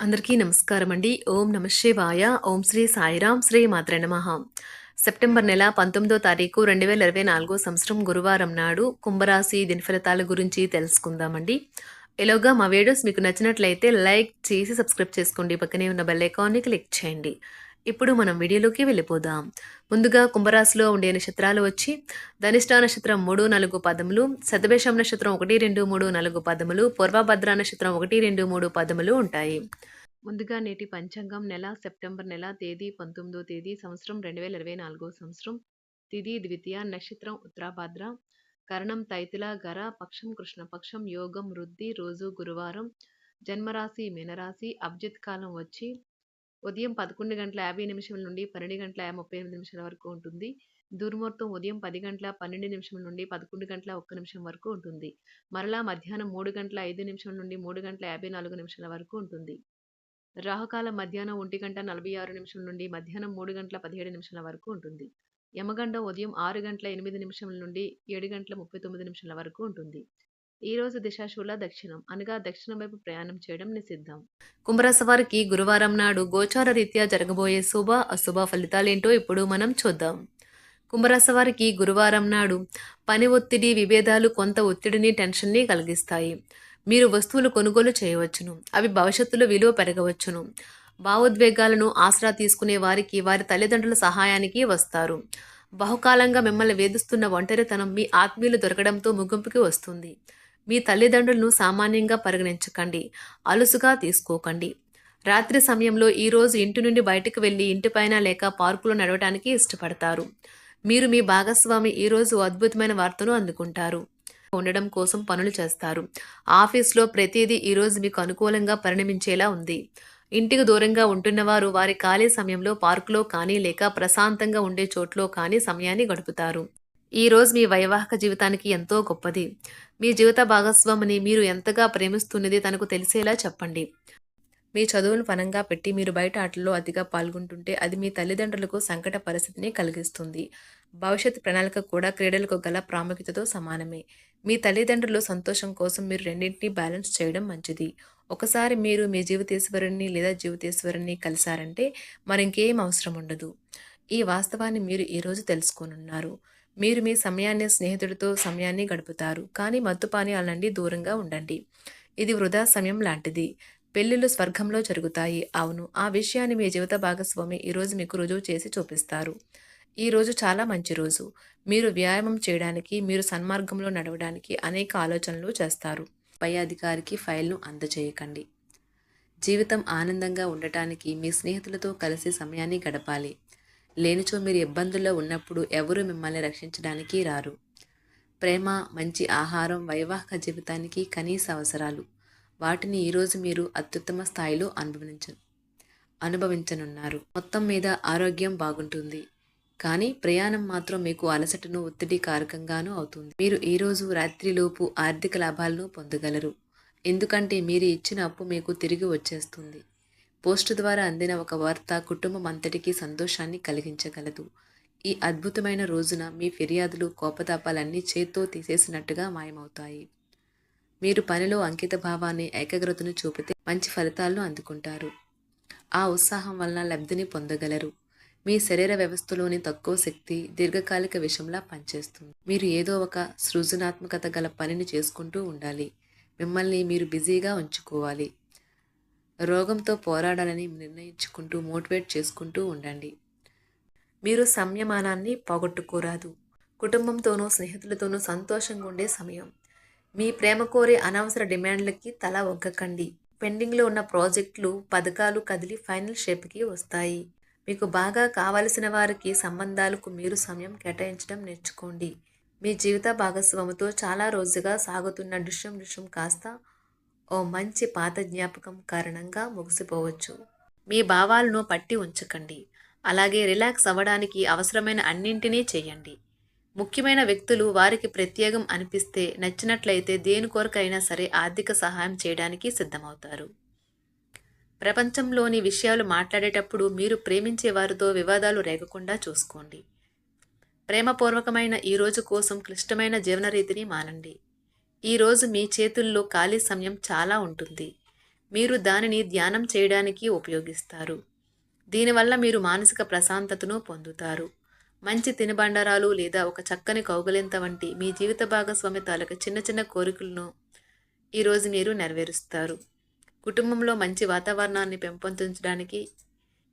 అందరికీ నమస్కారం అండి. ఓం నమ శివాయ. ఓం శ్రీ సాయిరాం శ్రీ మాత్ర నమ. సెప్టెంబర్ నెల పంతొమ్మిదో తారీఖు రెండు వేల ఇరవై నాలుగో సంవత్సరం గురువారం నాడు కుంభరాశి దిన ఫలితాల గురించి తెలుసుకుందామండి. ఎలాగా మా వీడియోస్ మీకు నచ్చినట్లయితే లైక్ చేసి సబ్స్క్రైబ్ చేసుకోండి. పక్కనే ఉన్న బెల్ ఐకాన్ని క్లిక్ చేయండి. ఇప్పుడు మనం వీడియోలోకి వెళ్ళిపోదాం. ముందుగా కుంభరాశిలో ఉండే నక్షత్రాలు వచ్చి ధనిష్ట నక్షత్రం మూడు నాలుగు పదములు శతభేషం నక్షత్రం ఒకటి రెండు మూడు నాలుగు పదములు పూర్వభద్ర నక్షత్రం ఒకటి రెండు మూడు పదములు ఉంటాయి. ముందుగా నేటి పంచాంగం నెల సెప్టెంబర్ నెల తేదీ పంతొమ్మిదో తేదీ సంవత్సరం రెండు వేల ఇరవై నాలుగో సంవత్సరం. తిది ద్వితీయ నక్షత్రం ఉత్తరాభద్ర. కరణం తైతిల గర పక్షం కృష్ణపక్షం యోగం వృద్ధి రోజు గురువారం. జన్మరాశి మీనరాశి అభిజిత్ కాలం వచ్చి ఉదయం పదకొండు గంటల యాభై నిమిషం నుండి పన్నెండు గంటల ముప్పై ఎనిమిది నిమిషాల వరకు ఉంటుంది. దుర్ముహూర్తం ఉదయం పది గంటల పన్నెండు నిమిషం నుండి పదకొండు గంటల ఒక్క నిమిషం వరకు ఉంటుంది. మరలా మధ్యాహ్నం మూడు గంటల ఐదు నిమిషం నుండి మూడు గంటల యాభై నాలుగు నిమిషాల వరకు ఉంటుంది. రాహుకాలం మధ్యాహ్నం ఒంటి గంట నలభై ఆరు నిమిషం నుండి మధ్యాహ్నం మూడు గంటల పదిహేడు నిమిషాల వరకు ఉంటుంది. యమగండం ఉదయం ఆరు గంటల ఎనిమిది నిమిషం నుండి ఏడు గంటల ముప్పై తొమ్మిది నిమిషాల వరకు ఉంటుంది. ఈ రోజు దిశాశూల దక్షిణం అనగా దక్షిణం వైపు ప్రయాణం చేయడం నిషిద్ధం. కుంభరాశి వారికి గురువారం నాడు గోచార రీత్యా జరగబోయే శుభ అశుభ ఫలితాలేంటో ఇప్పుడు మనం చూద్దాం. కుంభరాశి వారికి గురువారం నాడు పని ఒత్తిడి విభేదాలు కొంత ఒత్తిడిని టెన్షన్ని కలిగిస్తాయి. మీరు వస్తువులు కొనుగోలు చేయవచ్చును అవి భవిష్యత్తులో విలువ పెరగవచ్చును. భావోద్వేగాలను ఆసరా తీసుకునే వారికి వారి తల్లిదండ్రుల సహాయానికి వస్తారు. బహుకాలంగా మిమ్మల్ని వేధిస్తున్న ఒంటరితనం మీ ఆత్మీయులు దొరకడంతో ముగింపుకి వస్తుంది. మీ తల్లిదండ్రులను సామాన్యంగా పరిగణించకండి. అలుసుగా తీసుకోకండి. రాత్రి సమయంలో ఈరోజు ఇంటి నుండి బయటకు వెళ్ళి ఇంటిపైన లేక పార్కులో నడవడానికి ఇష్టపడతారు. మీరు మీ భాగస్వామి ఈరోజు అద్భుతమైన వార్తను అందుకుంటారు. ఉండడం కోసం పనులు చేస్తారు. ఆఫీస్లో ప్రతిదీ ఈరోజు మీకు అనుకూలంగా పరిణమించేలా ఉంది. ఇంటికి దూరంగా ఉంటున్నవారు వారి ఖాళీ సమయంలో పార్కులో కానీ లేక ప్రశాంతంగా ఉండే చోట్లో కానీ సమయాన్ని గడుపుతారు. ఈ రోజు మీ వైవాహిక జీవితానికి ఎంతో గొప్పది. మీ జీవిత భాగస్వామిని మీరు ఎంతగా ప్రేమిస్తున్నది తనకు తెలిసేలా చెప్పండి. మీ చదువును పనంగా పెట్టి మీరు బయట ఆటల్లో అతిగా పాల్గొంటుంటే అది మీ తల్లిదండ్రులకు సంకట పరిస్థితిని కలిగిస్తుంది. భవిష్యత్ ప్రణాళిక కూడా క్రీడలకు గల ప్రాముఖ్యతతో సమానమే. మీ తల్లిదండ్రులు సంతోషం కోసం మీరు రెండింటినీ బ్యాలెన్స్ చేయడం మంచిది. ఒకసారి మీరు మీ జీవితేశ్వరుని లేదా జీవితేశ్వరుని కలిశారంటే మరింకేం అవసరం ఉండదు. ఈ వాస్తవాన్ని మీరు ఈరోజు తెలుసుకోనున్నారు. మీరు మీ సమయాన్ని స్నేహితుడితో సమయాన్ని గడుపుతారు. కానీ మత్తుపానీయాల నుండి దూరంగా ఉండండి. ఇది వృధా సమయం లాంటిది. పెళ్ళిళ్ళు స్వర్గంలో జరుగుతాయి. అవును ఆ విషయాన్ని మీ జీవిత భాగస్వామి ఈరోజు మీకు రుజువు చేసి చూపిస్తారు. ఈ రోజు చాలా మంచి రోజు. మీరు వ్యాయామం చేయడానికి మీరు సన్మార్గంలో నడవడానికి అనేక ఆలోచనలు చేస్తారు. పై అధికారికి ఫైల్ను అందజేయకండి. జీవితం ఆనందంగా ఉండటానికి మీ స్నేహితులతో కలిసి సమయాన్ని గడపాలి. లేనిచో మీరు ఇబ్బందుల్లో ఉన్నప్పుడు ఎవరు మిమ్మల్ని రక్షించడానికి రారు. ప్రేమ మంచి ఆహారం వైవాహిక జీవితానికి కనీస అవసరాలు. వాటిని ఈరోజు మీరు అత్యుత్తమ స్థాయిలో అనుభవించ అనుభవించనున్నారు. మొత్తం మీద ఆరోగ్యం బాగుంటుంది. కానీ ప్రయాణం మాత్రం మీకు అలసటను ఒత్తిడి కారకంగానూ అవుతుంది. మీరు ఈరోజు రాత్రిలోపు ఆర్థిక లాభాలను పొందగలరు. ఎందుకంటే మీరు ఇచ్చిన అప్పు మీకు తిరిగి వచ్చేస్తుంది. పోస్టు ద్వారా అందిన ఒక వార్త కుటుంబం అంతటికీ సంతోషాన్ని కలిగించగలదు. ఈ అద్భుతమైన రోజున మీ ఫిర్యాదులు కోపతాపాలన్నీ చేత్తో తీసేసినట్టుగా మాయమవుతాయి. మీరు పనిలో అంకిత భావాన్ని ఏకాగ్రతను చూపితే మంచి ఫలితాలను అందుకుంటారు. ఆ ఉత్సాహం వలన లబ్ధిని పొందగలరు. మీ శరీర వ్యవస్థలోని తక్కువ శక్తి దీర్ఘకాలిక విషయంలా పనిచేస్తుంది. మీరు ఏదో ఒక సృజనాత్మకత గల పనిని చేసుకుంటూ ఉండాలి. మిమ్మల్ని మీరు బిజీగా ఉంచుకోవాలి. రోగంతో పోరాడాలని నిర్ణయించుకుంటూ మోటివేట్ చేసుకుంటూ ఉండండి. మీరు సంయమానాన్ని పోగొట్టుకోరాదు. కుటుంబంతోనూ స్నేహితులతోనూ సంతోషంగా ఉండే సమయం. మీ ప్రేమ కోరే అనవసర డిమాండ్లకి తల ఒగ్గకండి పెండింగ్లో ఉన్న ప్రాజెక్టులు పథకాలు కదిలి ఫైనల్ షేప్కి వస్తాయి. మీకు బాగా కావలసిన వారికి సంబంధాలకు మీరు సమయం కేటాయించడం నేర్చుకోండి. మీ జీవిత భాగస్వామితో చాలా రోజుగా సాగుతున్న డిషం డిషం కాస్త ఓ మంచి పాత జ్ఞాపకం కారణంగా ముగిసిపోవచ్చు. మీ భావాలను పట్టి ఉంచకండి. అలాగే రిలాక్స్ అవ్వడానికి అవసరమైన అన్నింటినీ చేయండి. ముఖ్యమైన వ్యక్తులు వారికి ప్రత్యేకం అనిపిస్తే నచ్చినట్లయితే దేని కొరకైనా సరే ఆర్థిక సహాయం చేయడానికి సిద్ధమవుతారు. ప్రపంచంలోని విషయాలు మాట్లాడేటప్పుడు మీరు ప్రేమించే వారితో వివాదాలు రేగకుండా చూసుకోండి. ప్రేమపూర్వకమైన ఈ రోజు కోసం క్లిష్టమైన జీవన రీతిని మానండి. ఈరోజు మీ చేతుల్లో ఖాళీ సమయం చాలా ఉంటుంది. మీరు దానిని ధ్యానం చేయడానికి ఉపయోగిస్తారు. దీనివల్ల మీరు మానసిక ప్రశాంతతను పొందుతారు. మంచి తినుబండరాలు లేదా ఒక చక్కని కౌగలింత వంటి మీ జీవిత భాగస్వామి తాలూకు చిన్న చిన్న కోరికలను ఈరోజు మీరు నెరవేరుస్తారు. కుటుంబంలో మంచి వాతావరణాన్ని పెంపొందించడానికి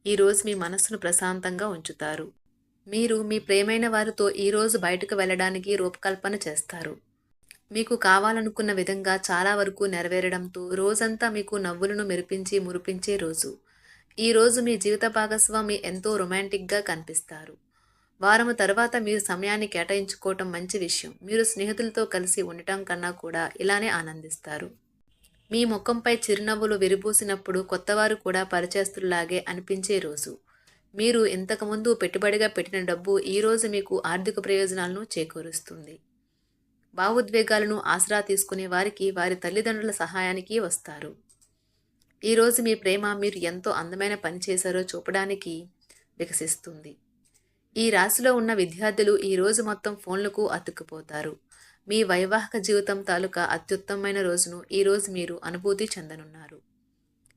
ఈరోజు మీ మనస్సును ప్రశాంతంగా ఉంచుతారు. మీరు మీ ప్రేమైన వారితో ఈరోజు బయటకు వెళ్ళడానికి రూపకల్పన చేస్తారు. మీకు కావాలనుకున్న విధంగా చాలా వరకు నెరవేరడంతో రోజంతా మీకు నవ్వులను మెరిపించి మురిపించే రోజు. ఈ రోజు మీ జీవిత భాగస్వామి ఎంతో రొమాంటిక్గా కనిపిస్తారు. వారము తర్వాత మీరు సమయాన్ని కేటాయించుకోవటం మంచి విషయం. మీరు స్నేహితులతో కలిసి ఉండటం కన్నా కూడా ఇలానే ఆనందిస్తారు. మీ ముఖంపై చిరునవ్వులు విరిబూసినప్పుడు కొత్తవారు కూడా పరిచయస్తుల్లాగే అనిపించే రోజు. మీరు ఇంతకుముందు పెట్టుబడిగా పెట్టిన డబ్బు ఈరోజు మీకు ఆర్థిక ప్రయోజనాలను చేకూరుస్తుంది. భావోద్వేగాలను ఆసరా తీసుకునే వారికి వారి తల్లిదండ్రుల సహాయానికి వస్తారు. ఈరోజు మీ ప్రేమ మీరు ఎంతో అందమైన పని చేశారో చూపడానికి వికసిస్తుంది. ఈ రాశిలో ఉన్న విద్యార్థులు ఈ రోజు మొత్తం ఫోన్లకు అతుక్కుపోతారు. మీ వైవాహిక జీవితం తాలూకా అత్యుత్తమమైన రోజును ఈరోజు మీరు అనుభూతి చెందనున్నారు.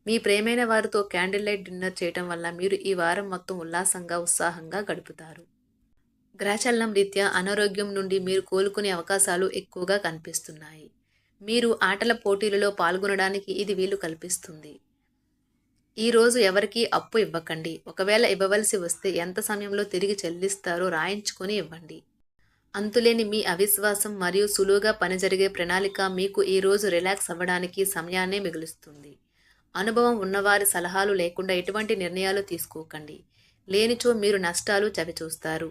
మీ ప్రేమైన వారితో క్యాండిల్ లైట్ డిన్నర్ చేయటం వల్ల మీరు ఈ వారం మొత్తం ఉల్లాసంగా ఉత్సాహంగా గడుపుతారు. గ్రహచలనం రీత్యా అనారోగ్యం నుండి మీరు కోలుకునే అవకాశాలు ఎక్కువగా కనిపిస్తున్నాయి. మీరు ఆటల పోటీలలో పాల్గొనడానికి ఇది వీలు కల్పిస్తుంది. ఈరోజు ఎవరికీ అప్పు ఇవ్వకండి. ఒకవేళ ఇవ్వవలసి వస్తే ఎంత సమయంలో తిరిగి చెల్లిస్తారో రాయించుకొని ఇవ్వండి. అంతులేని మీ అవిశ్వాసం మరియు సులువుగా పని జరిగే ప్రణాళిక మీకు ఈరోజు రిలాక్స్ అవ్వడానికి సమయాన్నే మిగులుస్తుంది. అనుభవం ఉన్నవారి సలహాలు లేకుండా ఎటువంటి నిర్ణయాలు తీసుకోకండి. లేనిచో మీరు నష్టాలు చవిచూస్తారు.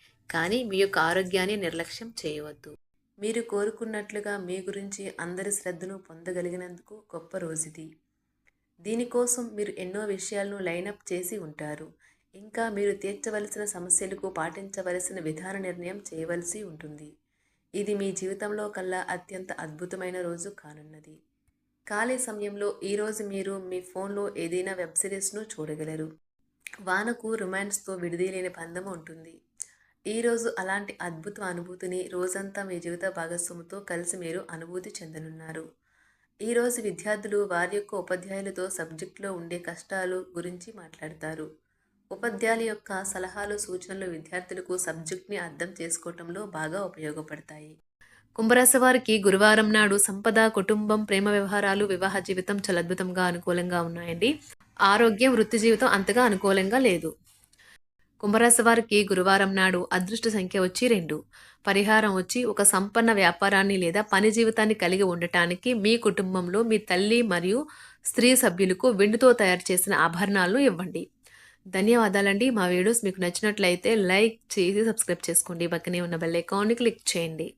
కానీ మీ యొక్క ఆరోగ్యాన్ని నిర్లక్ష్యం చేయవద్దు. మీరు కోరుకున్నట్లుగా మీ గురించి అందరి శ్రద్ధను పొందగలిగినందుకు గొప్ప రోజుది. దీనికోసం మీరు ఎన్నో విషయాలను లైనప్ చేసి ఉంటారు. ఇంకా మీరు తీర్చవలసిన సమస్యలకు పాటించవలసిన విధాన నిర్ణయం చేయవలసి ఉంటుంది. ఇది మీ జీవితంలో కల్లా అత్యంత అద్భుతమైన రోజు కానున్నది. ఖాళీ సమయంలో ఈరోజు మీరు మీ ఫోన్లో ఏదైనా వెబ్ సిరీస్ను చూడగలరు. వానకు రొమాన్స్తో విడిదీలేని బంధం ఉంటుంది. ఈరోజు అలాంటి అద్భుత అనుభూతిని రోజంతా మీ జీవిత భాగస్వామితో కలిసి మీరు అనుభూతి చెందనున్నారు. ఈరోజు విద్యార్థులు వారి యొక్క ఉపాధ్యాయులతో సబ్జెక్టులో ఉండే కష్టాలు గురించి మాట్లాడతారు. ఉపాధ్యాయుల యొక్క సలహాలు సూచనలు విద్యార్థులకు సబ్జెక్ట్ని అర్థం చేసుకోవటంలో బాగా ఉపయోగపడతాయి. కుంభరాశి వారికి గురువారం నాడు సంపద కుటుంబం ప్రేమ వ్యవహారాలు వివాహ జీవితం చాలా అద్భుతంగా అనుకూలంగా ఉన్నాయండి. ఆరోగ్యం వృత్తి జీవితం అంతగా అనుకూలంగా లేదు. కుంభరాశి వారికి గురువారం నాడు అదృష్ట సంఖ్య వచ్చి రెండు. పరిహారం వచ్చి ఒక సంపన్న వ్యాపారాన్ని లేదా పని జీవితాన్ని కలిగి ఉండటానికి మీ కుటుంబంలో మీ తల్లి మరియు స్త్రీ సభ్యులకు వెండితో తయారు చేసిన ఆభరణాలను ఇవ్వండి. ధన్యవాదాలండి. మా వీడియోస్ మీకు నచ్చినట్లయితే లైక్ చేసి సబ్స్క్రైబ్ చేసుకోండి. పక్కనే ఉన్న బెల్ ఐకాన్ని క్లిక్ చేయండి.